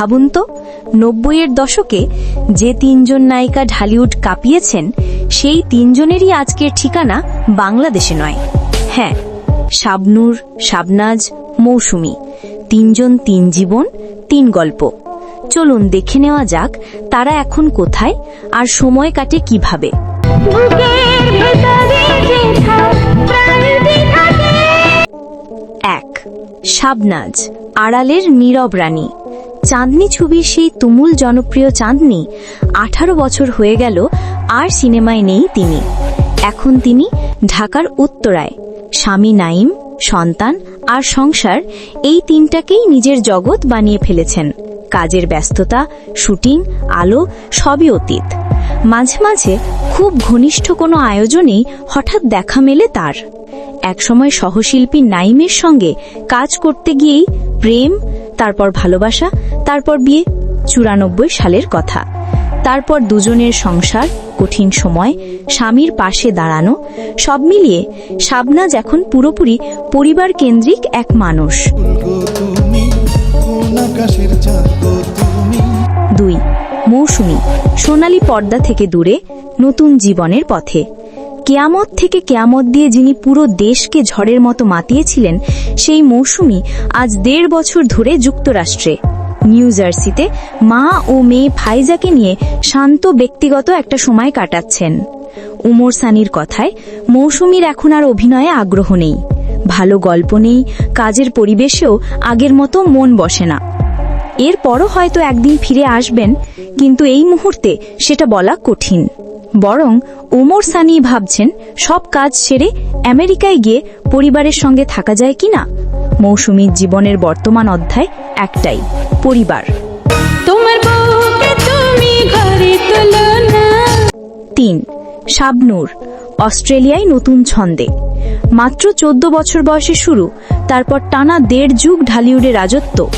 ভাবুন তো নব্বইয়ের দশকে যে তিনজন নায়িকা ঢালিউড কাঁপিয়েছেন সেই তিনজনেরই আজকের ঠিকানা বাংলাদেশে নয়। হ্যাঁ শাবনূর শাবনাজ মৌসুমী। তিনজন তিন জীবন তিন গল্প। চলুন দেখে নেওয়া যাক তারা এখন কোথায় আর সময় কাটে কীভাবে। এক শাবনাজ আড়ালের নীরব রানী। চাঁদনি ছবির সেই তুমুল জনপ্রিয় চাঁদনি আঠারো বছর হয়ে গেল আর সিনেমায় নেই তিনি। এখন তিনি ঢাকার উত্তরায়। স্বামী নাইম, সন্তান আর সংসার এই তিনটাকেই নিজের জগৎ বানিয়ে ফেলেছেন। কাজের ব্যস্ততা, শুটিং, আলো সবই অতীত। মাঝে মাঝে খুব ঘনিষ্ঠ কোনো আয়োজনেই হঠাৎ দেখা মেলে তার। একসময় সহশিল্পী নাইমের সঙ্গে কাজ করতে গিয়েই প্রেম, তারপর ভালোবাসা তারপর বিয়ে? চুরানব্বই সালের কথা। তারপর দুজনের সংসার, কঠিন সময়, স্বামীর পাশে দাঁড়ানো, সব মিলিয়ে শাবনাজ এখন পুরোপুরি পরিবার কেন্দ্রিক এক মানুষ। দুই, মৌসুমী, সোনালী পর্দা থেকে দূরে, নতুন জীবনের পথে। কেয়ামত থেকে কেয়ামত দিয়ে যিনি পুরো দেশকে ঝড়ের মতো মাতিয়েছিলেন, সেই মৌসুমী আজ দেড় বছর ধরে যুক্তরাষ্ট্রে। নিউ জার্সিতে মা ও মেয়ে ফাইজাকে নিয়ে শান্ত ব্যক্তিগত একটা সময় কাটাচ্ছেন। উমর সানির কথায় মৌসুমীর এখন আর অভিনয়ে আগ্রহ নেই। ভালো গল্প নেই, কাজের পরিবেশেও আগের মতো মন বসে না। এরপরও হয়তো একদিন ফিরে আসবেন, কিন্তু এই মুহূর্তে সেটা বলা কঠিন। বরং ওমর সানি ভাবছেন, সব কাজ সেরে আমেরিকায় গিয়ে পরিবারের সঙ্গে থাকা যায় কিনা? মৌসুমীর জীবনের বর্তমান অধ্যায় একটাই পরিবার। তোমার তুমি ঘরে না। তিন শাবনুর অস্ট্রেলিয়ায় নতুন ছন্দে। মাত্র চোদ্দ বছর বয়সে শুরু তারপর টানা দেড় যুগ ঢালিউডে রাজত্ব।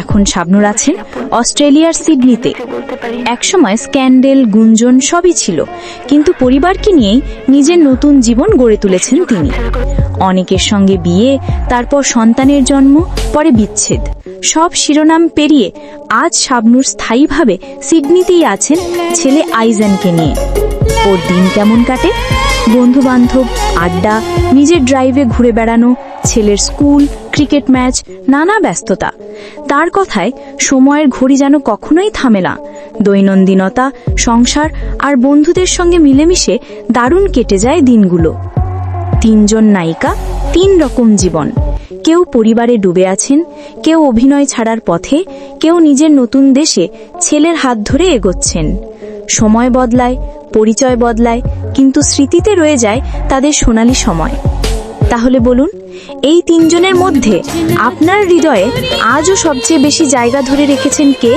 এখন শাবনূর আছেন অস্ট্রেলিয়ার সিডনিতে। একসময় স্ক্যান্ডেল, গুঞ্জন সবই ছিল, কিন্তু পরিবারকে নিয়েই নিজের নতুন জীবন গড়ে তুলেছেন তিনি। অনেকের সঙ্গে বিয়ে, তারপর সন্তানের জন্ম, পরে বিচ্ছেদ। সব শিরোনাম পেরিয়ে আজ শাবনুর স্থায়ীভাবে সিডনিতেই আছেন ছেলে আইজেনকে নিয়ে। ওর দিন কেমন কাটে? বন্ধু বান্ধব আড্ডা, নিজের ড্রাইভে ঘুরে বেড়ানো, ছেলের স্কুল ক্রিকেট ম্যাচ, নানা ব্যস্ততা। তার কথায় সময়ের ঘড়ি যেন কখনোই থামে না। দৈনন্দিনতা, সংসার আর বন্ধুদের সঙ্গে মিলেমিশে দারুণ কেটে যায় দিনগুলো। তিনজন নায়িকা, তিন রকম জীবন। কেউ পরিবারে ডুবে আছেন, কেউ অভিনয় ছাড়ার পথে, কেউ নিজের নতুন দেশে ছেলের হাত ধরে এগোচ্ছেন। সময় বদলায়, পরিচয় বদলায়, কিন্তু স্মৃতিতে রয়ে যায় তাদের সোনালি সময়। তাহলে বলুন এই তিনজনের মধ্যে আপনার হৃদয়ে আজও সবচেয়ে বেশি জায়গা ধরে রেখেছেন কে?